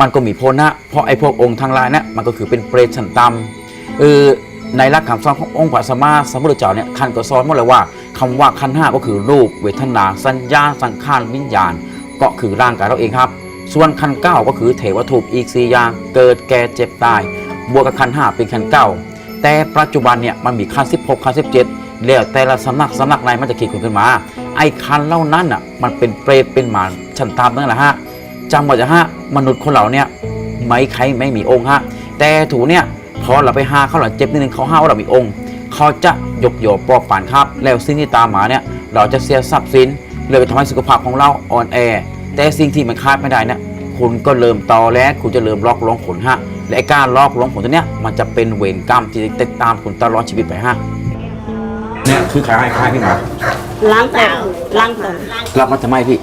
มันก็มีโพนะ เพราะไอ้พวกองค์ทางลายเนี่ยมันก็คือเป็นเปรตชั้นต่ำเออในหลักคำสอนขององค์พระสัมมาสัมพุทธเจ้าเนี่ยท่านก็สอนหมดเลยว่าคำว่าขันห้าก็คือรูปเวทนา สัญญาสังขารวิญญาณ ก็คือร่างกายเราเองครับ ส่วนขันเก้าก็คือเทวทูปอีกสี่อย่างเกิดแก่เจ็บตาย บวกกับขันห้าเป็นขันเก้าแต่ปัจจุบันเนี่ยมันมีขันสิบหกขันสิบเจ็ดแล้วแต่ละสำนักสำนักไหนมันจะคิดขึ้นมา ไอ้ขันเหล่านั้นอะมันเป็นเปรตเป็นหมาชั้นตามนั่นแหละฮะ จำไว้จะฮะมนุษย์คนเราเนี่ยไม่ใครไม่มีองค์ฮะแต่ถูเนี่ยพอเราไปหาเขาหลังเจ็บนิดนึงเขาห้าว่าเรามีองค์เขาจะยกโยปปอกป่านครับ แล้วสิ่งที่ตามมาเนี่ยเราจะเสียทรัพย์สินเลยทำให้สุขภาพของเราอ่อนแอ แต่สิ่งที่มันคาดไม่ได้เนี่ยคุณก็เริ่มตอแล้วคุณจะเริ่มลอกลวงผลฮะและไอ้การลอกลวงผลตัวเนี้ยมันจะเป็นเวรกรรมที่จะติดตามคุณตลอดชีวิตไปฮะเนี่ยคือขายขายพี่หมาล้างต้นล้างต้นรับมาทำไมพี่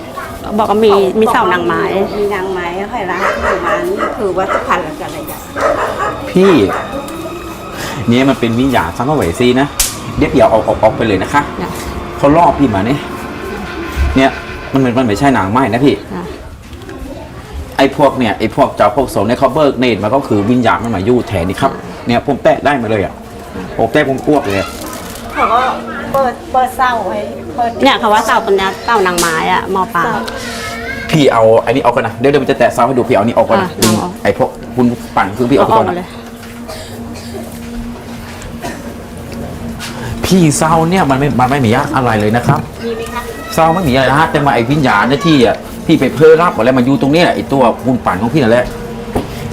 บอกว่ามีมีเสานางไม้ มีนางไม้ค่อยล้างอยู่มานี่คือวัตถุพันธุ์อะไรอย่างพี่เนี่ยมันเป็นวิญญาณสังเวยซีนะเดี๋ยวพี่เอาออกออกออกไปเลยนะคะจ้ะเขาล่อพี่มาเนี่ยเนี่ยมันมันมันไม่ใช่นางไม้นะพี่จ้ะไอ้พวกเนี่ยไอ้พวกเจ้าพวกสงฆ์เนี่ยเขาเบิกเนตรมันก็คือวิญญาณมันมาอยู่แทนนี่ครับ เนี่ยผมแตะได้มาเลยอะผมแตะผมอ้วกเลยอะเขาก็ เปิดเปิดเศร้าให้เปิดเนี่ยเขาว่าเสาปัญญาเสานางไม้อะหมอปลา พี่เอาไอ้นี่เอากันนะเดี๋ยวเดี๋ยวมันจะแตะซ้ำให้ดูพี่เอานี่เอากันนะอะเอาเอาไอ้พวกคุณปั่นคือพี่เอาเอาไปออก่อกนมานะเลยพี่เศร้าเนี่ยมันไม่มันไม่มีอะไรเลยนะครับมีไหมคะเศร้าไม่มีอะไรนะฮะแต่มาไอ้วิญญาณเนี่ยที่อะพี่ไปเพ้อรับอะไรมาอยู่ตรงเนี้ยไอ้ตัวคุณปั่นของพี่นั่นแหละ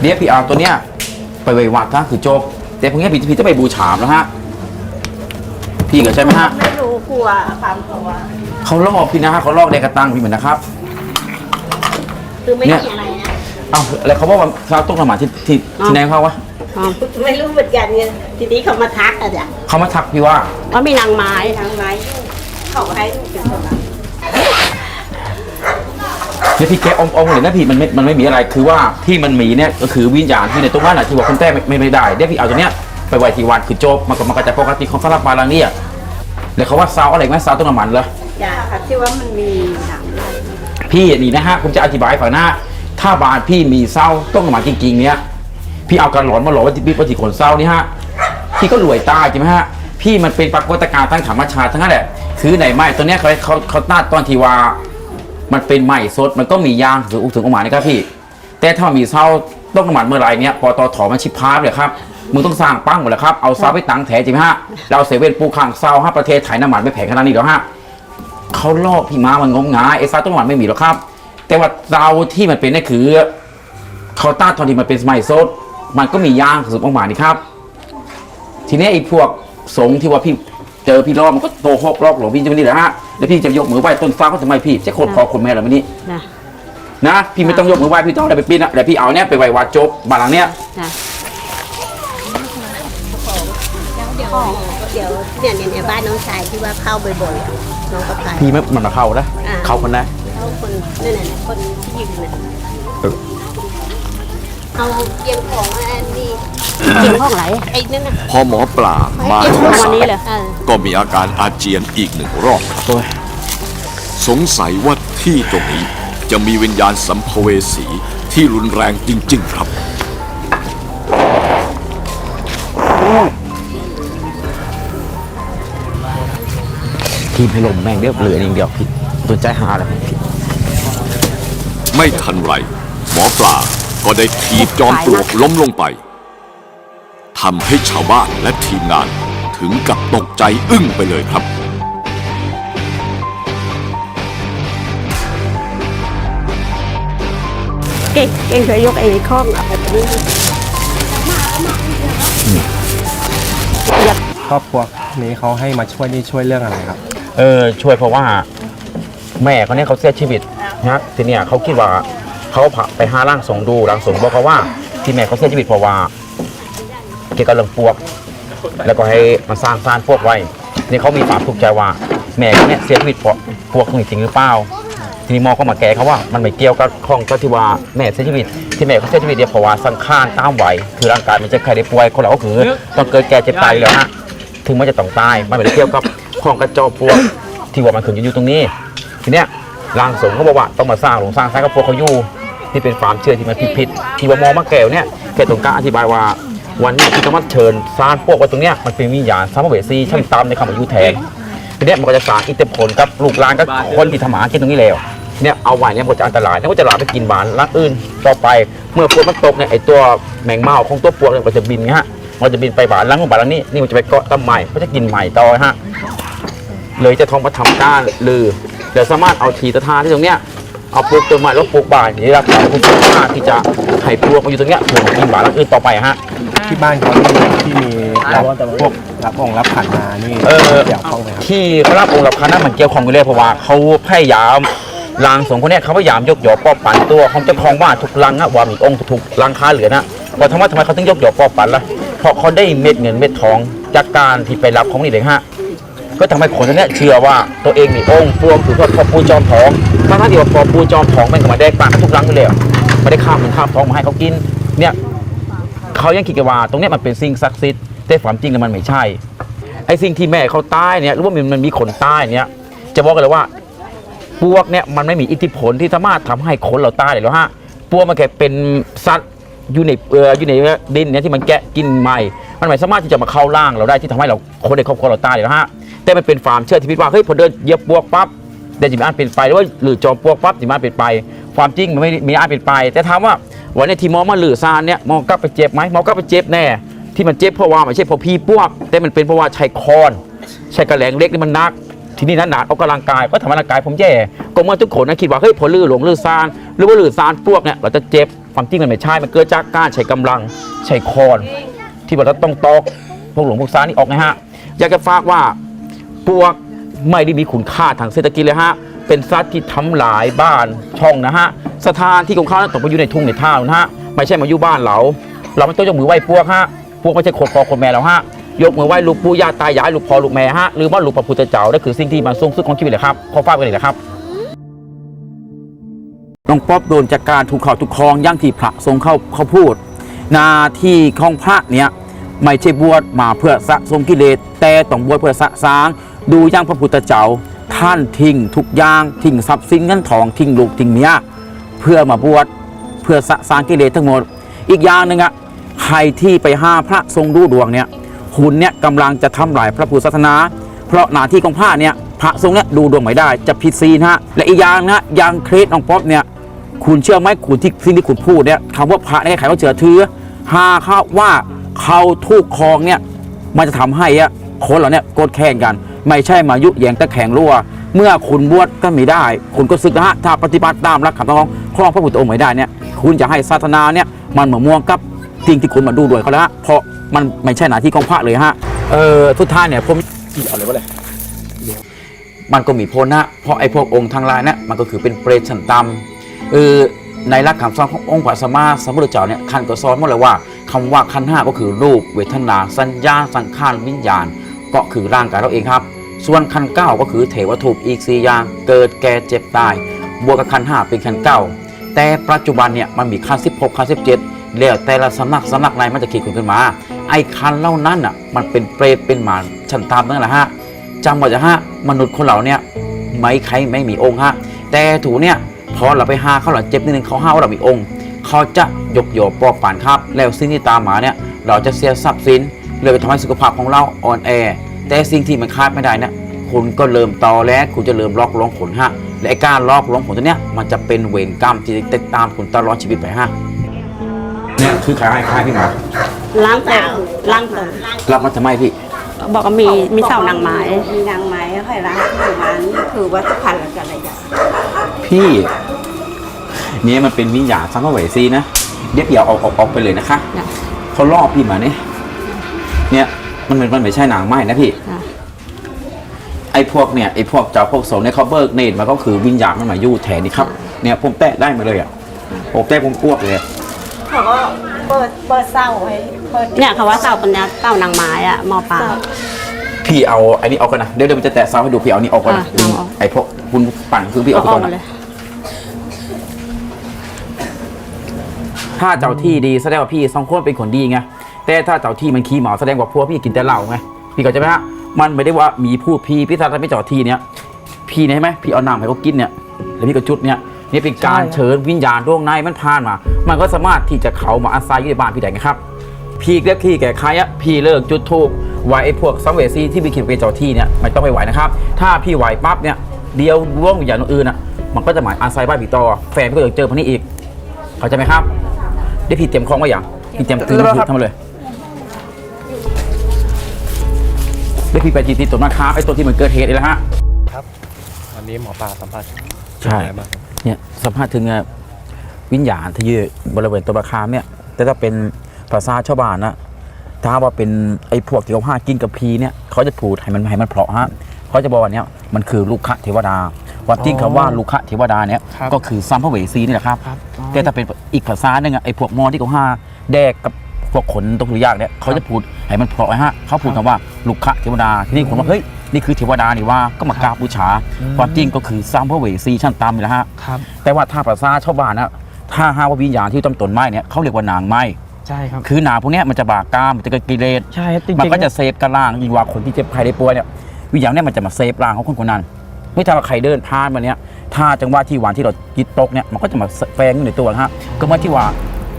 เดี๋ยวพี่เอาตัวเนี้ยไปไว้วัดนะคือโจบแต่พวกเนี้ยพี่พี่จะไปบูชาแล้วฮะ พี่ก็ใช่ไหมฮะ ไม่รู้กลัวความกลัว เขาลอกพี่นะฮะเขาลอกในกระตังพี่เหมือนนะครับ คือไม่เนี่ยมีอะไรนะเอ้าอะไรเขาบอกว่าเขาต้องละหมาดที่ที่ที่ไหนเขาวะอ๋อไม่รู้เหมือนกันเนี่ยทีนี้เขามาทักอะจ้ะเขามาทักพี่ว่าว่ามีนางไม้นางไม้เขาให้ลูกเป็นคนละเนี่ยพี่แกะอมอมเลยนะพี่มันไม่มันไม่มีอะไรคือว่าที่มันมีเนี่ยก็คือวิญญาณที่ในตรงนั้นน่ะที่ว่าคนแต้ไม่ไม่ไม่ได้เดี๋ยวพี่เอาตัวเนี้ย ไปไว้ที่วัดคือโจบมันก็มันก็จะปกติของสลับมาลังเนี่ยแล้วเขาว่าซาวอะไรไหมซาวต้นน้ำมันเหรอจ้ะค่ะที่ว่ามันมีหนังอะไรพี่นี่นะฮะผมจะอธิบายให้ฝั่งหน้าถ้าบานพี่มีเศร้าต้องมาจริงๆเนี่ยพี่เอาการหลอนมาหลอกว่าที่พี่ปฏิขนเศร้านี่ฮะพี่ก็รวยตายใช่ไหมฮะพี่มันเป็นปรากฏการณ์ทั้งธรรมชาติทั้งนั้นแหละคือไหนไม้ตัวเนี้ยเขาเขาเขาต้านตอนที่ว่ามันเป็นไม้สดมันก็มียางถึงอุถึงออกมานะครับพี่ แต่ถ้ามันมีเศร้าต้องน้ำมันเมื่อไหรเนี่ยปตทมันชิบพาร์เลยครับ มึงต้องสร้างปั้งหมดแล้วครับ เอาเสาไปตั้งแถใช่ไหมฮะ เราเซเว่นปูข้างเศร้าฮะประเทศไทยน้ำมันไม่แพงขนาดนี้หรอกฮะเขาลอกพี่ม้ามันงมงายไอ้ซาต้นหวานไม่มีหรอกครับ แต่ว่าเราที่มันเป็นนี่คือเขาต้านตอนที่มันเป็นสมัยโซดมันก็มีย่างสุดออกมานี่ครับ ทีนี้ไอ้พวกสงฆ์ที่ว่าพี่เจอพี่รอบมันก็โตหกลอกหลวงพี่จะไม่นี่แหละฮะแล้วพี่จะยกมือไหว้ต้นฟ้าเขาทำไมพี่จะโคตรพอคนแม่เหรอมันนี่จ้ะนะ พี่ไม่ต้องยกมือไหว้พี่ต้องอะไรไปปีนนะแต่พี่เอาเนี้ยไปไหว้วัดจบบ้านหลังเนี้ย จ้ะเดี๋ยวเดี๋ยวเนี่ยเนี่ยเนี่ยบ้านน้องชายที่ว่าเข้าบ่อยๆอะน้องก็ไป พี่ไม่มันมาเข้านะอ่า เข้าคนนะ เขาคนนั่นน่ะนะคนที่ยืนน่ะเออ เอาเกียงของอันนี้เกี่ยวห้องไหลไอ้นั่นน่ะพอหมอปลามาเกี่ยวถึห้องงวันสานี้ยเลยเออก็มีอาการอาเจียนอีกหนึ่งรอบ โอ้ยสงสัยว่าที่ตรงนี้จะมีวิญญาณสัมภเวสีที่รุนแรงจริง ๆ ครับ ทีมให้ลมแม่งเดียวเหลืออย่างเดียวพี่สนใจหาอะไรพี่ไม่ทันไร หมอปลาก็ได้ถีบจอมปลวกล้มลงไปทำให้ชาวบ้านและทีมงานถึงกับตกใจอึ้งไปเลยครับ เก่งเก่งเคยยกไอ้ข้องเอาไปตรงนี้ครอบครัวนี้เขาให้มาช่วยนี่ช่วยเรื่องอะไรครับ เออช่วยเพราะว่า แม่เขาเนี่ยเขาเสียชีวิตนะทีเนี้ยเขาคิดว่าเขาพาไปหาร่างทรงดูร่างทรงบอกเขาว่า ที่แม่เขาเสียชีวิตเพราะว่าเกี่ยวกับเรื่องพวก แล้วก็ให้มาสร้างสร้างพวกไว้นี่เขามีความทุกข์ใจว่า แม่เขาเนี่ยเสียชีวิตเพราะพวกนี้จริงหรือเปล่าทีนี้หมอก็มาแก้เขาว่ามันไม่เกี่ยวกับข้องก็ที่ว่าแม่เสียชีวิต ที่แม่เขาเสียชีวิตเนี่ยเพราะว่าสังขารตามวัยคือร่างกายมันจะใครได้ป่วยคนเราก็คือต้องเกิดแก่เจ็บตายแล้วฮะถึงมันจะต้องตายมันไม่ได้เกี่ยวกับ ของกระจอกพวก ที่ว่ามันขึ้นอยู่ตรงนี้ ทีเนี้ยร่างทรงเขาบอกว่าต้องมาสร้างหลวงสร้างสร้างกับพวกเขาอยู่ที่เป็นความเชื่อที่มันผิดๆที่ว่ามองมาแก้วเนี่ยแกตรงกลางอธิบายว่าวันนี้ที่เขามาเชิญสร้ารพวกไว้ตรงเนี้ยมันเป็นวิญญาณสัมเวสีชั้นต่ำในคำอายุแทงทีเนี้ยมันก็จะสร้างอิทธิพลกับลูกหลานกับคนที่ทำหมากินตรงนี้แล้วเนี่ยเอาไว้เนี่ยมันจะอันตรายแล้วก็จะหลามไปกินบานรักอื่นต่อไปเมื่อฝนมันตกเนี่ยไอตัวแมงเม่าของตัวปวกเนี่ยมันจะบินฮะมันจะบินไปบานล้างของบานล้างนี้นี่มันจะไปเกาะต้นไม้มันจะกินใหม่ต่อฮะ เลยจะทองมาทำก้านลือเดี๋ยวสามารถเอาทีตะทานที่ตรงเนี้ยเอาปลูกต้นไม้แล้วปลูกบ่านอย่างนี้รับคุณสามารถที่จะให้ปลวกมาอยู่ตรงเนี้ยเพื่อกินบ่านแล้วอื่นต่อไปฮะ ที่บ้านเขาที่ที่มีรับพวกรับองค์รับขันมานี่เออ เกี่ยวข้องไหมครับที่เขารับองค์รับคณะมันเกี่ยวข้องอยู่เลยเพราะว่าเขาพยายามลางสองคนเนี้ยเขาพยายามยกยอป้อปั่นตัวของเจ้าของบ้านทุกลังอะว่ามีองค์ทุกลังค้าเหลือนะว่าทำไมทำไมเขาถึงยกยอป้อปั่นล่ะเพราะเขาได้เม็ดเงินเม็ดทองจากการที่ไปรับของนี่เลยฮะ ก็ทำให้คนคนนี้เชื่อว่าตัวเองมีองค์ปวงคือพ่อปูจอมทองทั้งที่ว่าพ่อปูจอมทองมันก็มาได้ปากทุกครั้งเลยไม่ได้ข้ามเงินข้ามทองมาให้เขากิน เนี่ยเขายังคิดกันว่าตรงนี้มันเป็นสิ่งศักดิ์สิทธิ์แต่ความจริงแล้วมันไม่ใช่ไอ้สิ่งที่แม่เขาตายเนี่ยหรือว่ามันมีคนตายเนี่ยจะบอกกันเลยว่าปวกเนี่ยมันไม่มีอิทธิพลที่สามารถทำให้คนเราตายได้หรอกฮะปวกมันแค่เป็นสัตว์อยู่ในเอ่ออยู่ในดินเนี่ยที่มันแกะกินใหม่ มันไม่สามารถที่จะมาเข้าร่างเราได้ที่ทำให้เราคนในครอบครัวเราตายเลยนะฮะ แต่มันเป็นความเชื่อที่พิดว่าเฮ้ยพอเดินเหยียบปวกปั๊บแต่จิมอาจเป็นไปหรือว่าหรือจอมปวกปั๊บจิมอาจเป็นไป ความจริงมันไม่มีอาจเป็นไป แต่ถามว่าวันนี้ที่หมอมาหรือซานเนี่ยหมอกลับไปเจ็บไหมหมอกลับไปเจ็บแน่ ที่มันเจ็บเพราะว่าไม่ใช่เพราะพี่ปวก แต่มันเป็นเพราะว่าใช้คอนใช้กระแหลงเล็กนี่มันนักที่นี้นั้นหนาออกกำลังกายก็ทำร่างกายผมแย่ก็เมื่อทุกคนนะคิดว่าเฮ้ยพอลื่นหลงลื่นซานหรือว่าลื่นซานพวกเนี่ยเราจะเจ็บความจริงมันไม่ใช่มันเกิดจากการใช้กำลังใช้คอนที่เราต้องตอกพวกหลวงพวกซานนี่ออกนะฮะอยากจะฝากว่า พวกไม่ได้มีคุณค่าทางเศรษฐกิจเลยฮะ เป็นสัตว์ที่ทำลายบ้านช่องนะฮะ สถานที่ของเขานั้นตกไปอยู่ในทุ่งในท่านะฮะ ไม่ใช่มาอยู่บ้านเรา เราไม่ต้องยกมือไหว้พวกฮะ พวกไม่ใช่คตรพ่อคตรแม่เราฮะ ยกมือไหว้ลูกปู่ย่าตายายลูกพ่อลูกแม่ฮะ หรือว่าลูกพระพุทธเจ้านั่นคือสิ่งที่มันสูงสุดของชีวิตเลยครับขอฝากไว้เลยนะครับ น้องป๊อบโดนจากการถูกข่าวถูกคลองย่างที่พระทรงเข้าเขาพูดหนาที่ของพระเนี่ยไม่ใช่บวชมาเพื่อสะสมกิเลสแต่ต้องบวชเพื่อสะสาง ดูอย่างพระพุทธเจ้าท่านทิ้งทุกอย่างทิ้งทรัพย์สินเงินทองทิ้งลูกทิ้งเมียเพื่อมาบวชเพื่อสะสางกิเลสทั้งหมด อีกอย่างหนึ่งอะใครที่ไปห้าพระทรงดูดวงเนี่ยคุณเนี่ยกำลังจะทำลายพระพุทธศาสนา เพราะหน้าที่ของพระเนี่ยพระทรงเนี่ยดูดวงไม่ได้จะผิดศีลฮะและอีกอย่างนะอย่างเครสน้องป๊อบเนี่ยคุณเชื่อไหมคุณที่สิ่งที่คุณพูดเนี่ยคำว่าพระเนี่ยใครเขาเชื่อถือหาเขาว่าเขาถูกครองเนี่ยมันจะทำให้อะคนเราเนี่ยโกดแค้นกัน ไม่ใช่มายุแยงตะแขงรั่ว เมื่อคุณบวชก็ไม่ได้ คุณก็ศึกนะฮะถ้าปฏิบัติตามหลักคำต้องครองพระพุทธองค์ไม่ได้เนี่ยคุณจะให้ศาสนาเนี่ยมันเหมือนม่วงกับสิ่งที่คุณมาดูด้วยเขาแล้วฮะเพราะมันไม่ใช่หน้าที่ของพระเลยฮะเออสุดท้ายเนี่ยผมเอาเลยว่าเลยมันก็มีโพนะ เพราะไอ้พวกองค์ทางลายเนี่ยมันก็คือเป็นเปรตชั้นต่ำเออในหลักคำสอนขององค์พระสัมมาสัมพุทธเจ้าเนี่ยท่านก็สอนหมาเลยว่าคำว่าขันห้าก็คือรูปเวทนา สัญญาสังขารวิญญาณ ก็คือร่างกายเราเองครับ ส่วนขันเก้าก็คือเทวทูปอีกสี่อย่างเกิดแก่เจ็บตาย บวกกับขันห้าเป็นขันเก้าแต่ปัจจุบันเนี่ยมันมีขันสิบหกขันสิบเจ็ดแล้วแต่ละสำนักสำนักไหนมันจะคิดขึ้นมา ไอ้ขันเหล่านั้นอะมันเป็นเปรตเป็นหมาชั้นต่ำนั่นแหละฮะจำไว้จะฮะมนุษย์คนเราเนี่ยไม่ใครไม่มีองค์ฮะแต่ถูเนี่ยพอเราไปหาเขาหลังเจ็บนิดนึงเขาห้าวเรามีองค์เขาจะยกโยปอบปานครับ แล้วสิ่งที่ตามมาเนี่ยเราจะเสียทรัพย์สินเลยไปทำให้สุขภาพของเราอ่อนแอ แต่สิ่งที่มันคาดไม่ได้เนี่ยคุณก็เริ่มตอแล้วคุณจะเริ่มลอกลวงผลฮะและไอ้การลอกลวงผลตัวเนี้ยมันจะเป็นเวรกรรมที่จะติดตามคุณตลอดชีวิตไปฮะเนี่ยคือขายคล้ายพี่หมาล้างตรงล้างตรงรับมาทำไมพี่บอกว่ามีมีเสานางไม้มีนางไม้ค่อยล้างที่มานี่คือวัตถุพันธ์อะไรอย่างพี่เนี่ยมันเป็นวิญญาณสัมภเวสีนะเดี๋ยวพี่เอาออกออกออกไปเลยนะคะจ้ะเขาล่อพี่มาเนี่ยเนี่ย มันมันมันไม่ใช่หนังไม้นะพี่ จ้ะไอ้พวกเนี่ยไอ้พวกเจ้าพวกสงฆ์เนี่ยเขาเบิกเนตรมาก็คือวิญญาณมันมาอยู่แทนนี่ครับ เนี่ยผมแตะได้มาเลยอะผมแตะผมอ้วกเลยเขาก็เปิดเปิดเศร้าให้เปิดเนี่ยเขาว่าเสาปัญญาเสานางไม้อะหมอปลา พี่เอาไอ้นี่ออกกันนะเดี๋ยวเดี๋ยวมันจะแตะซ้ำให้ดูพี่เอานี่ออกก่อนนะอะเอาออก ไอ้พวกคุณปั่นคือพี่เอาเอาอไปอกก่อนมาเลนะยถ้าเจ้าที่ดีแสดงว่าพี่สองคนเป็นคนดีไง แต่ถ้าเจ้าที่มันขี้เหมาแสดงว่าพวกพี่กินแต่เหล้าไงพี่เข้าใจไหมฮะมันไม่ได้ว่ามีผู้พี่พี่ถ้าไม่เจ้าที่เนี่ยพี่เนี่ยใช่ไหมพี่เอาน้ำให้เขากินเนี่ยแล้วพี่ก็จุดเนี่ยนี่เป็นการใช่ครับเชิญวิญญาณดวงในมันผ่านมา มันก็สามารถที่จะเข้ามาอาศัยอยู่ในบ้านพี่ได้ไงครับ พี่เรียกพี่แก่ใครอะพี่เลิกจุดทูบไหวไอ้พวกสัมเวสีที่มีคิดเป็นเจ้าที่เนี่ยไม่ต้องไปไหวนะครับ ถ้าพี่ไหวปั๊บเนี่ยเดียวร่วงวิญญาณอื่นอะมันก็จะหมายอาศัยบ้านพี่ต่อแฟนพี่ก็จะเจอพันนี้อีก เข้าใจไหมครับได้พี่เตรียมของไว้อย่างพี่เตรียมถือถือทำมาเลย ได้พี่ไปจีตีตัวมาค้าไอ้ตัวที่มันเกิดเหตุนี่แหละฮะ ครับวันนี้หมอปลาสัมภาษณ์ใช่อะไรบ้างครับเนี่ยสัมภาษณ์ถึงอะวิญญาณที่อยู่บริเวณตัวประคามเนี่ย แต่ถ้าเป็นภาษาชาวบ้านนะถ้าว่าเป็นไอ้พวกเกี่ยวกับห้ากินกับพีเนี่ยเขาจะพูดให้มันให้มันเพราะฮะเขาจะบอกว่าเนี่ยมันคือลูกคะเทวดาความจริงคำว่าลูกคะเทวดาเนี่ยครับก็คือซัมภเวสีนี่แหละครับ ครับอ๋อ แต่ถ้าเป็นอีกภาษาหนึ่งอะไอ้พวกมอญที่เขาห้าแดกกับพวกขนตกหรือยากเนี่ยเขาจะพูดให้มันเพราะฮะเขาพูดคำว่า ลูกคะเทวดาทีนี้คนว่าเฮ้ยนี่คือเทวดานี่ว่าก็มากราบบูชาความจริงก็คือซัมภเวสีชั้นต่ำนี่แหละฮะครับแต่ว่าถ้าภาษาชาวบ้านนะถ้าหาว่าวิญญาณที่อยู่ตำต้นไม้เนี่ยเขาเรียกว่านางไม้ใช่ครับคือนางพวกเนี้ยมันจะบากามมันจะกิเลสใช่ครับจริงๆมันก็จะเซฟกันล่างยิ่งกว่าคนที่เจ็บไข้ได้ป่วยเนี่ยวิญญาณเนี่ยมันจะมาเซฟร่างของคนคนนั้นเมื่อถ้าว่าใครเดินผ่านมาเนี่ยถ้าจังหวะที่วันที่เราจิตตกเนี่ยมันก็จะมาแฝงอยู่ในตัวนะฮะก็เหมื่อนที่ว่า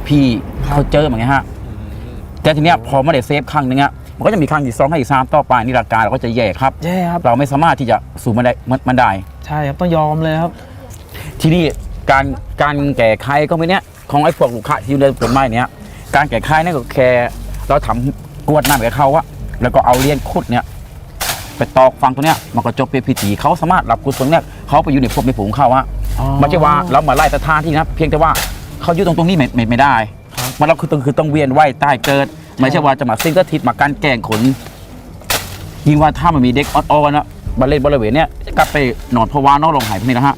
พี่เขาเจอเหมือนไงฮะแต่ทีเนี้ยพอไม่ได้เซฟครั้งหนึงอะ มันก็จะมีครั้งที่สองครั้งที่สามต่อไปนี่หลักการเราก็จะแย่ครับ แย่ครับ เราไม่สามารถที่จะสู่มันได้มันได้ ใช่ครับต้องยอมเลยครับ ที่นี่การการแก้ไขก็ไม่เนี้ยของไอ้พวกลูกค้าที่อยู่ในต้นไม้เนี้ยการแก้ไขนั่นก็แค่เราทำกวดน้ำกับเขาอะแล้วก็เอาเลียนขุดเนี่ยไปตอกฟังตัวเนี้ยมันก็จบเป็นพิธีเขาสามารถรับกุศลเนี่ยเขาไปอยู่ในภพในผงเขาอะอ๋อไม่ใช่ว่าเรามาไล่สถานที่นะเพียงแต่ว่าเขาอยู่ตรงตรงนี้ไม่ไม่ไม่ได้ครับมันเราคือต้องคือต้องเวียนไหวใต้เกิด ไม่ใช่ว่าจะมาซิงก็ทิศมาการแกล้งขน ยิ่งว่าถ้ามันมีเด็กอ่อนๆนะบาเล่นบริเวณเนี้ยกลับไปนอนภาวะนอกลงหายพวกนี้นะฮะ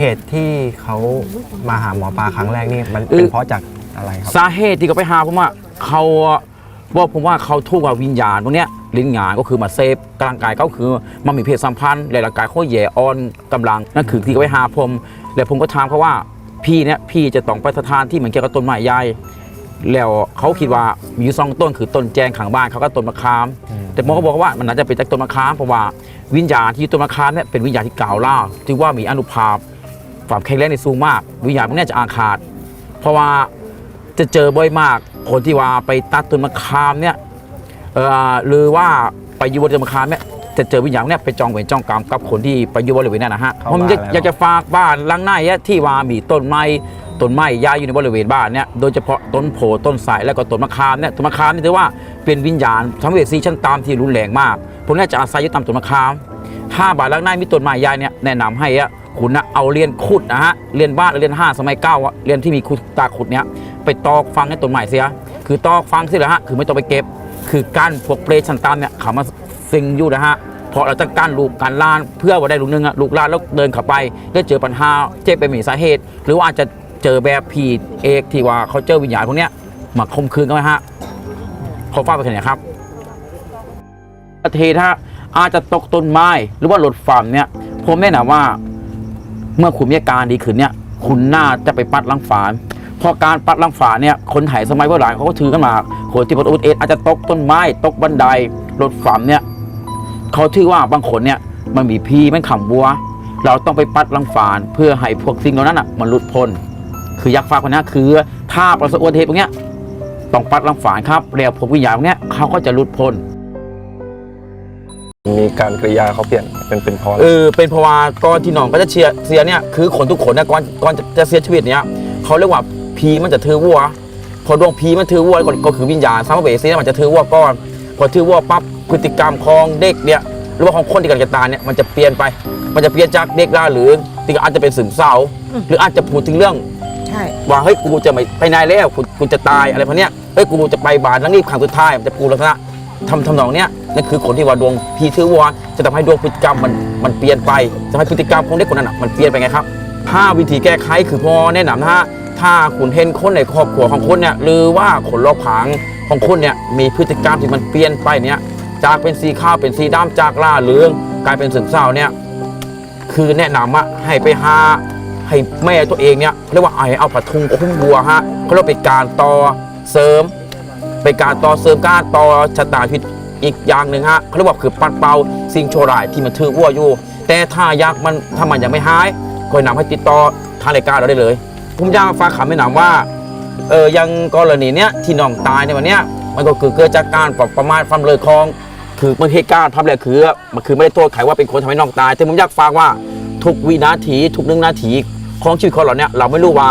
เหตุที่เขามาหาหมอปลาครั้งแรกนี่มันเออเป็นเพราะจาก อะไรครับ สาเหตุที่เขาไปหาผมว่าเขาว่าผมว่าเขาทุกข์กับวิญญาณพวกเนี้ยลิ้นงานก็คือมาเซฟร่างกายเขาคือมันมีเพศสัมพันธ์และร่างกายเขาแย่อ่อนกำลังนั่นคือที่เขาไปหาผมแล้วผมก็ถามเขาว่าพี่เนี่ยพี่จะต้องไปสถานที่เหมือนเกี่ยวกับต้นไม้ใหญ่แล้วเขาคิดว่ามีอยู่สองต้นคือต้นแจงขังบ้านเขาก็ต้นมะขามอืมแต่หมอก็บอกว่ามันน่าจะเป็นจากต้นมะขามเพราะว่าวิญญาณที่อยู่ต้นมะขามเนี่ยเป็นวิญญาณที่กล่าวล่าที่ว่ามีอนุภาพความแข็งแรงในสูงมาก วิญญาณพวกเนี้ยจะอาฆาต เพราะว่า จะเจอบ่อยมาก คนที่ว่าไปตัดต้นมะขามเนี่ยเอ่อหรือว่าไปอยู่บนต้นมะขามเนี่ยจะเจอวิญญาณเนี่ยไปจองเวรจองกรรมกับคนที่ไปอยู่บริเวณนั้นนะฮะเข้าผมบ้านอยากแล้วอยากจะฝากบ้านหลังในเนี่ยที่ว่ามีต้นไม้ต้นไม้ยายอยู่ในบริเวณบ้านเนี่ยโดยเฉพาะต้นโพต้นไทรแล้วก็ต้นมะขามเนี่ยต้นมะขามนี่ถือว่าเป็นวิญญาณทำเวสีชั้นตามที่รุนแรงมากพวกนี้จะอาศัยอยู่ตามต้นมะขาม ถ้าบ้านหลังในมีต้นไม้ยายเนี่ยแนะนำให้อะคุณนะเอาเรียนขุดนะฮะเรียนบ้านหรือเรียนห้าสมัยเก้าอะเรียนที่มีขุดตาขุดเนี่ย ไปตอกฟังให้ต้นไม้เสีย คือตอกฟังสิเหรอฮะคือไม่ต้องไปเก็บ คือการพวกเปรตชั้นตามเนี่ยเขามาสิงอยู่นะฮะเพราะเราจะกั้นลูกการลานเพื่อว่าได้ลูกนึงอะลูกลานแล้วเดินเข้าไปแล้วเจอปัญหาเจ็บไปมีสาเหตุ หรือว่าอาจจะเจอแบบผีเอกที่ว่าเขาเจอวิญญาณพวกเนี้ยมาคมคืนกันไหมฮะขอฟ้ากไปแค่ไหนครับประเทศฮะอาจจะตกต้นไม้หรือว่าหลดฝั่งเนี่ยผมแนะนำว่า เมื่อคุณมีอาการดีขึ้นเนี่ย คุณน่าจะไปปัดลังฝาน เพอการปัดลังฝานเนี่ยคนไทยสมัยโบราณเขาก็ถือกันมาคนที่ประสบอุบัติเหตุอาจจะตกต้นไม้ตกบันไดรถฝันเนี่ยเขาถือว่าบางคนเนี่ยมันมีพีมันขำบัว เราต้องไปปัดลังฝานเพื่อให้พวกสิ่งเหล่านั้นอะมันหลุดพ้นคือยักษ์ฟ้าคนนี้คือ ถ้าประสบอุบัติเหตุพวกเนี้ยต้องปัดลังฝานครับแล้วพวกวิญญาณพวกเนี้ยเขาก็จะหลุดพ้นมีการกริยาเขาเปลี่ยนเป็นเป็นเพราะอะไรเออเป็นเพราะว่าก่อนที่น้องก็จะเชียเสียเนี่ยคือคนทุกคนนะก่อนก่อนจะจะเสียชีวิตเนี่ยเขาเรียกว่า ผีมันจะถือวัว พอดวงผีมันถือวัวก็ก็คือวิญญาณสามเวสีเนี่ยมันจะถือวัวก่อน พอถือวัวปั๊บพฤติกรรมของเด็กเนี่ยหรือว่าของคนที่กำลังจะตายเนี่ยมันจะเปลี่ยนไป มันจะเปลี่ยนจากเด็กล่าหรือที่อาจจะเป็นซึมเศร้า หรืออาจจะพูดถึงเรื่องใช่ว่าเฮ้ยกูจะไม่ไปไหนแล้วกูกูจะตายอะไรพวกเนี้ยเฮ้ยกูจะไปบาดแล้วนี่ครั้งสุดท้ายมันจะพูดลักษณะทำทำนองเนี้ยนั่นคือคนที่ว่าดวงพีถือวัวจะทำให้ดวงพฤติกรรมมันมันเปลี่ยนไปจะให้พฤติกรรมของเด็กคนนั้นอะมันเปลี่ยนไปไงครับถ้าวิธีแก้ไขคือพอแนะนำถ้า ถ้าคุณเห็นคนในครอบครัวของคุณเนี่ยหรือว่าคนรอบข้างของคุณเนี่ยมีพฤติกรรมที่มันเปลี่ยนไปเนี่ยจากเป็นสีขาวเป็นสีดำจากล่าเรืองกลายเป็นซึมเศร้าเนี่ยคือแนะนำว่าให้ไปหาให้แม่ตัวเองเนี่ยเรียกว่าไอเอาผัดทุงคุ้มวัวฮะเขาเรียกว่าเป็นการต่อเสริมเป็นการต่อเสริมการต่อชะตาชีวิตอีกอย่างหนึ่งฮะเขาเรียกว่าคือปัดเป่าสิ่งชั่วร้ายที่มันถือวัวอยู่ แต่ถ้ายากมันถ้ามันยังไม่หายก็นะนำให้ติดต่อทางรายการเราได้เลย ผมอยากฝากคำแนะนำว่าเออยังกรณีเนี้ยที่น้องตายในวันเนี้ยมันก็คือเกิดจากการปรับประมาทความเลยคลอง คือมันเหตุการณ์ทำอะไรคือมันคือไม่ได้โทษใครว่าเป็นคนทำให้น้องตาย แต่ผมอยากฝากว่าทุกวินาทีทุกหนึ่งนาทีของชีวิตของเราเนี่ยเราไม่รู้ว่า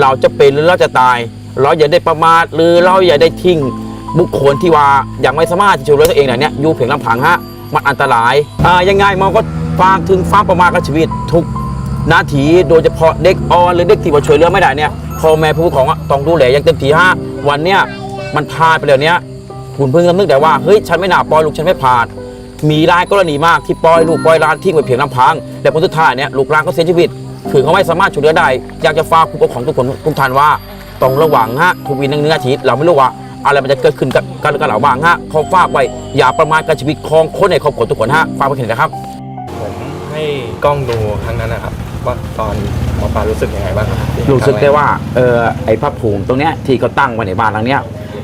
เราจะเป็นหรือเราจะตาย เราอย่าได้ประมาทหรือเราอย่าได้ทิ้งบุคคลที่ว่ายังไม่สามารถจะช่วยเหลือตัวเองเนี่ยอยู่เพียงลำพังฮะมันอันตรายอ่ายังไงมองก็ฝากถึงฟ้าประมาทกับชีวิตทุก นาทีโดยเฉพาะเด็กอ่อนหรือเด็กที่ว่าช่วยเหลือไม่ได้เนี่ยพ่อแม่ผู้ปกครองอะต้องดูแลอย่างเต็มที่ฮะวันเนี้ยมันพลาดไปแล้วเนี้ยคุณเพิ่งนึกได้ว่าเฮ้ยฉันไม่น่าปล่อยลูกฉันไม่ผ่าน มีรายกรณีมากที่ปล่อยลูกปล่อยหลานทิ้งไว้เพียงลำพังแต่ผลสุดท้ายเนี่ยลูกหลานก็เสียชีวิตคือเขาไม่สามารถช่วยเหลือได้อยากจะฝากผู้ปกครองทุกคนทุกท่านว่าต้องระวังฮะทุกวินาทีนาทีเราไม่รู้ว่าอะไรมันจะเกิดขึ้นกับกันกับเราบ้างฮะขอฝากไว้อย่าประมาทกับชีวิตของคนในครอบครัวทุกคนฮะฝากไว้แค่นี้นะครับ ผมให้กล้องดูครั้งนั้นนะครับ ว่าตอนหมอปลารู้สึกยังไงบ้างครับรู้สึกได้ว่าเออไอ้พระภูมิตรงเนี้ยที่เขาตั้งไว้ในบ้านหลังเนี้ย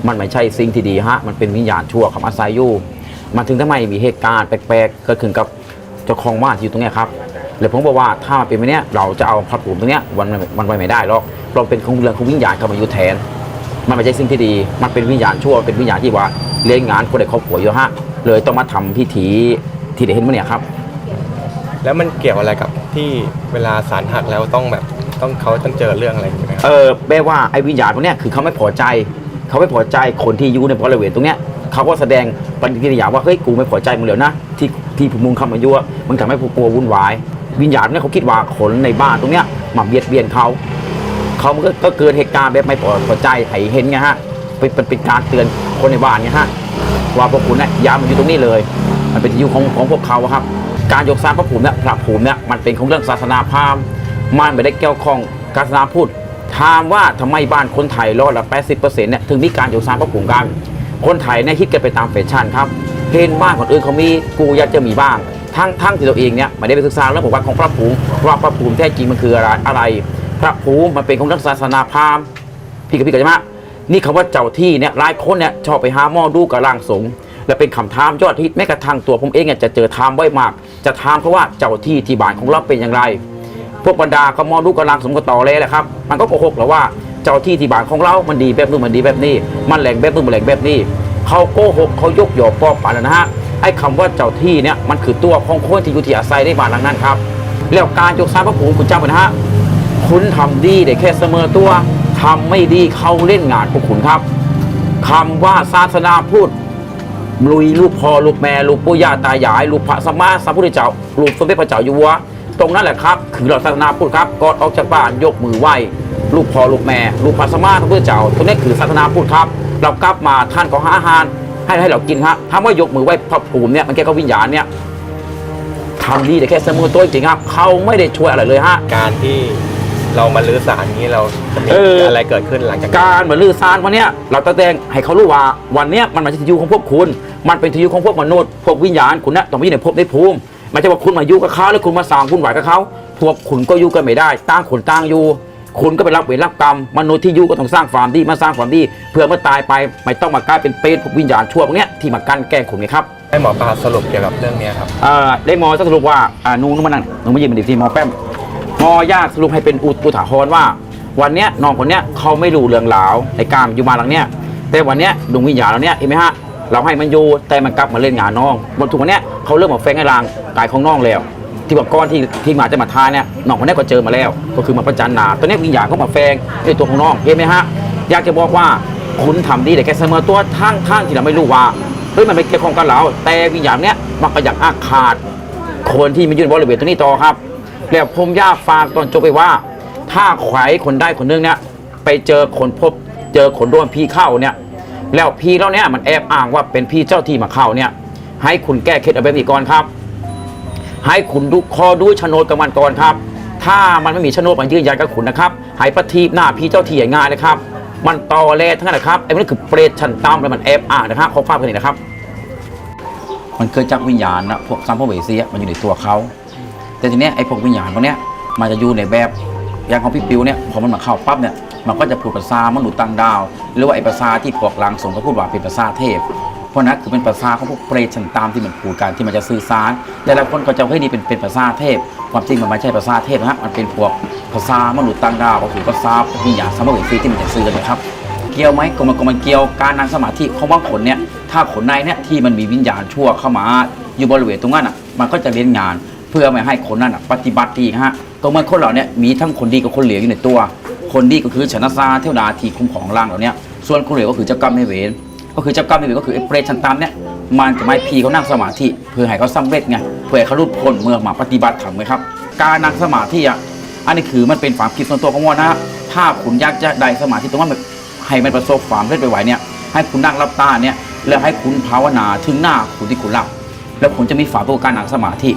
มันไม่ใช่สิ่งที่ดีฮะมันเป็นวิญญาณชั่วเขาอาศัยอยู่มาถึงทำไมมีเหตุการณ์แปลกๆเกิดขึ้นกับเจ้าของบ้านที่อยู่ตรงเนี้ยครับเลยผมบอกว่าถ้ามันเป็นแบบเนี้ยเราจะเอาพระภูมิตรงเนี้ยวันวันไว้ไม่ได้หรอกเราเป็นของเรื่องของวิญญาณเข้ามาอยู่แทน มันไม่ใช่สิ่งที่ดี มันเป็นวิญญาณชั่วเป็นวิญญาณที่ว่าเลี้ยงงานคนในครอบครัวอยู่ฮะเลยต้องมาทำพิธีที่ได้เห็นมาเนี่ยครับ แล้วมันเกี่ยวอะไรกับที่เวลาสารหักแล้วต้องแบบต้องเขาต้องเจอเรื่องอะไรอย่างเงี้ยไหมครับ เออแปลว่าไอ้วิญญาณพวกเนี้ยคือเขาไม่พอใจ เขาไม่พอใจคนที่อยู่ในบริเวณตรงเนี้ยเขาก็แสดงปฏิกิริยาว่าเฮ้ยกูไม่พอใจมึงเหลียวนะที่ที่มึงเข้ามายั่วมึงทำให้ผู้กลัววุ่นวาย วิญญาณเนี่ยเขาคิดว่าคนในบ้านตรงเนี้ยมาเบียดเบียนเขาเขามันก็ก็เกิดเหตุการณ์แบบไม่พอพอใจให้เห็นไงฮะเป็นเป็นเป็นการเตือนคนในบ้านไงฮะว่าพวกคุณเนี่ยอย่ามาอยู่ตรงนี้เลย มันเป็นที่อยู่ของของพวกเขาอะครับ การยกสร้างพระภูมิเนี่ยพระภูมิเนี่ยมันเป็นของเรื่องศาสนาพราหมณ์มันไม่ได้เกี่ยวข้องศาสนาพุทธถามว่าทำไมบ้านคนไทยร้อยละ80%เนี่ยถึงมีการยกสร้างพระภูมิกันคนไทยเนี่ยคิดกันไปตามแฟชั่นครับเห็นบ้านคนอื่นเขามีกูอยากจะมีบ้างทั้งทั้งที่ตัวเองเนี่ยไม่ได้ไปศึกษาเรื่องประวัติของพระภูมิว่าพระภูมิแท้จริงมันคืออะไรอะไร พระภูมิมันเป็นของเรื่องศาสนาพราหมณ์พี่กับพี่กับจะมนี่คำว่าเจ้าที่เนี่ยหลายคนเนี่ยชอบไปหาหมอดูกับร่างทรง และเป็นคำถามยอดฮิตแม้กระทั่งตัวผมเองเนี่ยจะเจอถามบ่อยมาก จะถามเขาว่าเจ้าที่ที่บ้านของเราเป็นอย่างไร พวกบรรดาก็หมอดูกับร่างทรงก็ต่อเลยแหละครับ มันก็โกหกและว่าเจ้าที่ที่บ้านของเรามันดีแบบนู้นมันดีแบบนี้ มันแหลงแบบนู้นมันแหลงแบบนี้เขาโกหกเขายกหยอกป้อปานนะฮะไอ้คำว่าเจ้าที่เนี่ยมันคือตัวของคนที่อยู่ที่อาศัยในบ้านหลังนั้นครับแล้วการยกสร้างพระภูมิคุณเจำไว้นะฮะคุณทำดีได้แค่เสมอตัวทำไม่ดีเขาเล่นงานพวกคุณครับคำว่าศาสนาพูด ลุยลูกพ่อลูกแม่ลูกปู่ย่าตายายลูกพระสมมาสัมพุทธเจ้าลูกสมเด็จพระเจ้าอยู่หัวตรงนั้นแหละครับ คือเราศาสนาพูดครับก่อนออกจากบ้านยกมือไหว้ลูกพ่อลูกแม่ลูกพระสมมาสัมพุทธเจ้าตรงนี้คือศาสนาพูดครับ เรากลับมาท่านก็หาอาหาร ให้ให้เรากินฮะถ้าว่ายกมือไหว้พระภูมิเนี่ยมันแค่ก็วิญญาณเนี่ยทำดีแต่แค่เสมอตัวจริงครับ เขาไม่ได้ช่วยอะไรเลยฮะการที่ เรามาลื้อสารนี้เราจะมีเอออ อะไรเกิดขึ้นหลังจากนั้นการเหมือนลือซานวันเนี้ยเราต้องแสดงให้เขารู้ว่าวันเนี้ยมันไม่ใช่ที่อยู่ของพวกคุณ มันเป็นที่อยู่ของพวกมนุษย์พวกวิญญาณคุณนะต้องมีในภพในภูมิไม่ใช่ว่าคุณมาอยู่กับเขาแล้วคุณมาสร้างคุณไหวกับเขาพวกคุณก็อยู่กันไม่ได้ต่างคนต่างอยู่ คุณก็ไปรับเวรรับกรรมมนุษย์ที่อยู่ก็ต้องสร้างความดีมาสร้างความดี เพื่อเมื่อตายไปไม่ต้องมากลายเป็นเปรตพวกวิญญาณชั่วพวกเนี้ยที่มากันแกล้งคุณไงครับ ให้หมอปลาสรุปเกี่ยวกับเรื่องนี้ครับ เอ่อได้หมอสรุปว่าอ่านูนุ่มมานั่งหนูมายืนเป็นดีที่หมอแป้ม หมอยากสรุปให้เป็นอุอุทาหรณ์ว่า วันเนี้ยน้องคนเนี้ยเขาไม่รู้เรื่องราวในการอยู่มาหลังเนี้ยแต่วันเนี้ยดวงวิญญาณเราเนี้ยเห็นไหมฮะเราให้มันอยู่แต่มันกลับมาเล่นงานน้องวันทุกวันเนี้ยเขาเริ่มมาแฝงให้รางกายของน้องแล้ว ที่บอกก้อนที่ที่หมาจะมาทานเนี่ยน้องคนเนี้ยก็เจอมาแล้ว ก็คือมาประจันหนาตัวเนี้วิญญาณเขามาแฝงในตัวของน้องเห็นไหมฮะอยากจะบอกว่าคุณทำดีแต่แค่เสมอตัวทั้งทั้งที่เราไม่รู้ว่าเฮ้ยมันไม่เกี่ยวข้องกับเราแต่วิญญาณเนี้ยมันก็อยากอาฆาตคนที่มายืนบริเวณตรงนี้ต่อครับ แล้วผมอยากฝากตอนจบไปว่า ถ้าใครคนได้คนนึงเนี่ยไปเจอคนพบเจอคนโดนพี่เข้าเนี่ย แล้วพี่เราเนี่ยมันแอบอ้างว่าเป็นพี่เจ้าที่มาเข้าเนี่ย ให้คุณแก้เคล็ดเอาแบบนี้ก่อนครับ ให้คุณดูคอดูโนดกับมันก่อนครับ ถ้ามันไม่มีโนดมันยืนยันกับคุณนะครับให้ประทีปหน้าพี่เจ้าที่อย่างง่ายนะครับมันตอแลทั้งนั้นนะครับไอ้พวกนี้คือเปรตชั้นต่ำแล้วมันแอบอ้างนะครับขอฝากกันนี่นะครับ มันเกิดจากวิญญาณนะพวกสัมภเวสีมันอยู่ในตัวเขา แต่ทีเนี้ยไอ้พวกวิญญาณพวกเนี้ยมันจะอยู่ในแบบอย่างของพี่ปิวเนี่ยพอมันมาเข้าปั๊บเนี่ยมันก็จะพูดภาษามนุษย์ต่างดาว หรือว่าไอ้ภาษาที่พวกลางทรงก็พูดว่าเป็นภาษาเทพ เพราะนั้นคือเป็นภาษาของพวกเปรตชั้นตามที่มันพูดกันที่มันจะสื่อสารหลายๆคนก็จะเฮ้ยนี่เป็นเป็นภาษาเทพ ความจริงมันไม่ใช่ภาษาเทพนะฮะมันเป็นพวกภาษามนุษย์ต่างดาวก็คือภาษาวิญญาณสมภเวสีที่มันจะสื่อกันนะครับเกี่ยวไหมก็มันก็มันเกี่ยวการนั่งสมาธิของบางคนเนี่ยถ้าขนในเนี่ยที่มันมีวิญญาณชั่วเข้ามาอยู่บริเวณตรงนั้นอะมันก็จะเล่นงาน พื่อไม่ให้คนนั้นอะปฏิบัติดีฮะตรงมันคนเรานี่ยมีทั้งคนดีกับคนเหลวอยู่ในตัว คนดีก็คือชนะซาเทวดาที่คุ้มครองร่างเรานี่ยส่วนคนเหลวก็คือเจ้ากรรมนเวรก็คือเจ้ากรรมนเวรก็คือไอ้เปรตชันต่ำเนี่ยมันจะไม่พีเขานั่งสมาธิเพื่อให้เขาสำเร็จไงเพื่อให้เขารุดพ้นเมื่อมาปฏิบัติธรรมไงครับ การนั่งสมาธิอะอันนี้คือมันเป็นความคิดส่วนตัวของว่านะฮะถ้าคุณอยากจะได้สมาธิตรงนั้นให้มันประสบความสำเร็จไปไหวเนี่ยให้คุณนั่งรับตาเนี่ยแล้วให้คุณภาวนาถึงหน้าคุณที่คุณหลับแล้วคุณจะมีฝาตัวการนั่งสมาธิ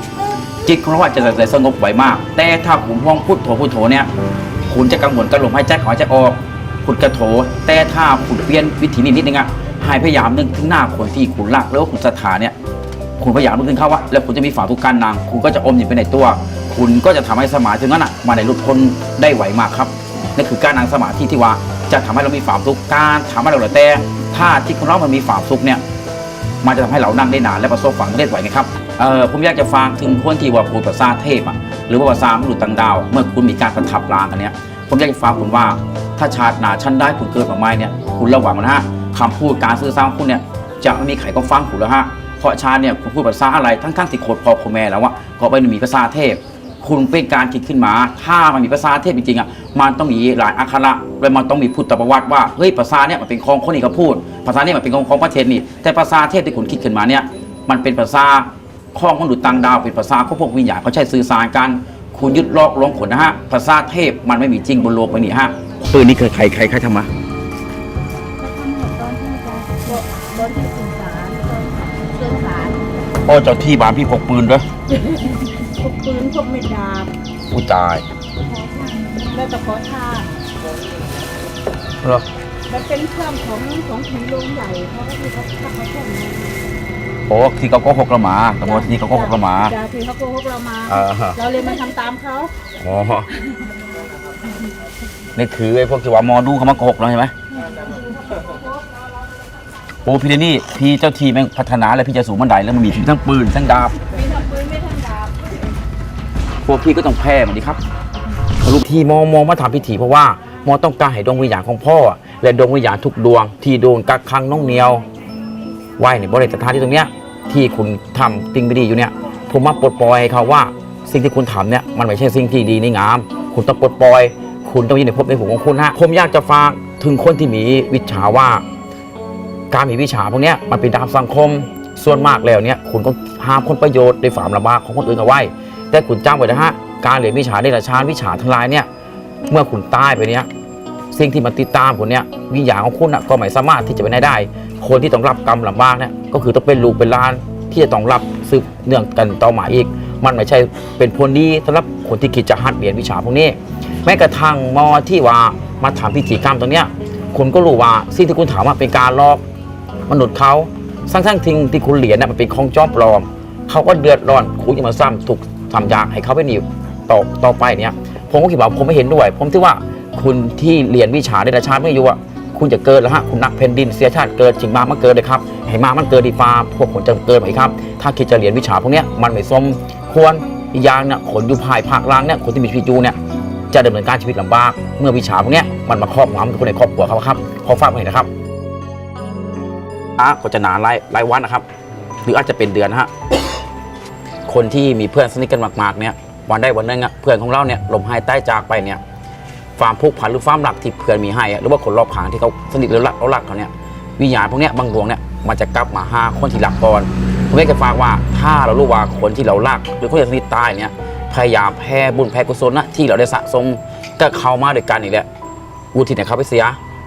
จิตของเราอาจจะจะสงบไวมาก แต่ถ้าคุณห้องพุทโธพุทโธเนี่ยคุณจะกังวลกับลมหายใจขาหายใจออกคุณกระโถ แต่ถ้าคุณเปลี่ยนวิธีนิดนิดนึงอะให้พยายามนึกถึงหน้าคนที่คุณรักแล้วคุณศรัทธาเนี่ยคุณพยายามนึกถึงเขาว่าแล้วคุณจะมีฝ่าทุกการนาง คุณก็จะอมอยู่ไปในตัว คุณก็จะทำให้สมาธินั้นอะมาในหลุดพ้นได้ไวมากครับนั่นคือการนั่งสมาธิที่ว่าจะทำให้เรามีความสุขการทำให้เราเหลือแต่ถ้าที่คนเรามันมีความสุขเนี่ย มันจะทำให้เรานั่งได้นานและประสบฝังเล็ดไหวนะครับเออผมอยากจะฟังถึงคนที่ว่าพูดภาษาเทพอะหรือว่าภาษามนุษย์ต่างดาว เมื่อคุณมีการประทับร่างกันเนี้ยผมอยากจะฟังคุณว่าถ้าชาติหนาชั้นได้คุณเกิดมาใหม่เนี่ยคุณระวังนะฮะคำพูดการสื่อสารของคุณเนี่ยจะไม่มีใครก็ฟังคุณแล้วฮะเพราะชาติเนี่ยคุณพูดภาษาอะไรทั้งๆที่โคตรพอโคแม่แล้วว่าก็ไม่ได้มีภาษาเทพ คุณเป็นการคิดขึ้นมา ถ้ามันมีภาษาเทพจริงๆอะมันต้องมีหลายอักขระและมันต้องมีพุทธประวัติว่าเฮ้ยภาษาเนี่ยมันเป็นของคนนี้เขาพูด ภาษาเนี่ยมันเป็นของของประเทศนี้แต่ภาษาเทพที่คุณคิดขึ้นมาเนี่ยมันเป็นภาษาของมนุษย์ต่างดาวเป็นภาษาของพวกวิญญาณเขาใช้สื่อสารกัน คุณยึดลอกล้วงขนนะฮะภาษาเทพมันไม่มีจริงบนโลกใบนี้ฮะปืนนี้เคยใครใครใครทำมาตอนที่สื่อสารตอนสื่อสารโอ้เจ้าที่บานพี่พกปืนด้วย พวกปืนพวกไม่ดาบผู้ตายแล้วก็ขอทานเหรอมันเป็นเครื่องของของผีโรงใหญ่เพราะว่าที่เขาทักเขาแค่นี้โอ้ที่เขาโก็หกเรามาแต่ว่าที่เขาโก็หกเรามาจ้าที่เขาโกหกเรามา อ่าฮะ เราเลยมาทำตามเขาอ๋อนี่คือไอ้พวกที่ว่าหมอดูเขามาโกหกเราใช่ไหมโอ้พี่เดนี่พี่เจ้าทีแม่งพัฒนาเลยพี่จะสูงบันไดแล้วมันมีทั้งปืนทั้งดาบ พวกพี่ก็ต้องแพ้มันดีครับลูกที่มองมองมาทำพิธีเพราะว่ามอต้องการให้ดวงวิญญาณของพ่อ และดวงวิญญาณทุกดวง ที่โดนกักขังน้องเหนียวไหวในบริเวณสถานที่ตรงเนี้ยที่คุณทำสิ่งไม่ดีอยู่เนี่ย ผมมาปลดปล่อยให้เขาว่าสิ่งที่คุณทำเนี่ยมันไม่ใช่สิ่งที่ดีในงาม คุณต้องปลดปล่อย คุณต้องยินในภพในหัวของคุณฮะผมอยากจะฝากถึงคนที่มีวิชาว่า การมีวิชาพวกเนี้ยมันเป็นดาบสังคมส่วนมากแล้วเนี่ยคุณก็หามผลประโยชน์ในฝ่ามลำบากของคนอื่นเอาไว้ แต่คุณจำไว้นะฮะการเรียนวิชาได้ละชานวิชาทั้งหลายเนี่ย เมื่อคุณตายไปเนี่ยสิ่งที่มันติดตามคุณเนี่ยวิญญาณของคุณน่ะก็ไม่สามารถที่จะไปไหนได้ คนที่ต้องรับกรรมลำบากเนี่ยก็คือต้องเป็นลูกเป็นล้านที่จะต้องรับสืบเนื่องกันต่อมาอีก มันไม่ใช่เป็นผลดีสำหรับคนที่คิดจะหัดเรียนวิชาพวกนี้ แม้กระทั่งมอที่ว่ามาทำพิธีกรรมตรงเนี้ยคุณก็รู้ว่าสิ่งที่คุณถามว่าเป็นการลอกมนุษย์เขาทั้งทั้งๆทิ้งที่คุณเหรียญน่ะมันเป็นของจอมปลอมเขาก็เดือดร้อนคุณจะมาซ้ำถูก ทำยากให้เขาไปหนีต่อต่อไปเนี่ยผมก็คิดว่าผมไม่เห็นด้วย ผมคิดว่าคุณที่เรียนวิชาในราชาไม่อยู่อะคุณจะเกิดแล้วฮะคุณนักแผ่นดินเสียชาติเกิดจิงมามันเกิดเลยครับให้มามันเกิดดีฟ้าพวกผมจะเกิดไหมครับ ถ้าคิดจะเรียนวิชาพวกเนี้ยมันไม่สมควรอีกอย่างเนี่ยขนอยู่ภายภาคล่างเนี่ยคนที่มีชีวิตอยู่เนี่ยจะดำเนินการชีวิตลำบาก เมื่อวิชาพวกเนี้ยมันมาครอบงำคนในครอบครัวเขาครับขอฝากไว้หน่อยนะครับอะก็จะนานรายรายวันนะครับ หรืออาจจะเป็นเดือนฮะ คนที่มีเพื่อนสนิทกันมากๆเนี่ยวันได้วันหนึงอะเพื่อนของเราเนี่ยลมหายใต้จากไปเนี่ยความผูกพันหรือความรักที่เพื่อนมีให้อะหรือว่าคนรอบข้างที่เขาสนิทหรือรักเรารักเขาเนี่ยวิญญาณพวกเนี้ยบางดวงเนี่ยมันจะกลับมาหาคนที่รักก่อนผมอยากจะฝากว่าถ้าเรารู้ว่าคนที่เรารักหรือคนที่สนิทตายเนี่ยพยายามแผ่บุญแผ่กุศลนะที่เราได้สะสมก็เข้ามาด้วยกันนี่แหละอุทิศให้เขาไปเสีย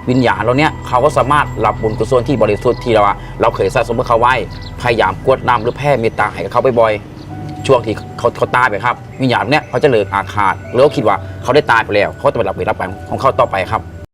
วิญญาณเราเนี่ยเขาก็สามารถรับบุญกุศลที่บริสุทธิ์ที่เราอะเราเคยสะสมกับเขาไว้พยายามกวดน้ำหรือแผ่เมตตาให้กับเขาบ่อยๆ ช่วงที่เขาเขาตายไปครับวิญญาณเนี้ยเขาจะเลิกอาฆาตหรือว่าคิดว่าเขาได้ตายไปแล้วเขาจะไปรับเวรรับไปของเขาต่อไปครับ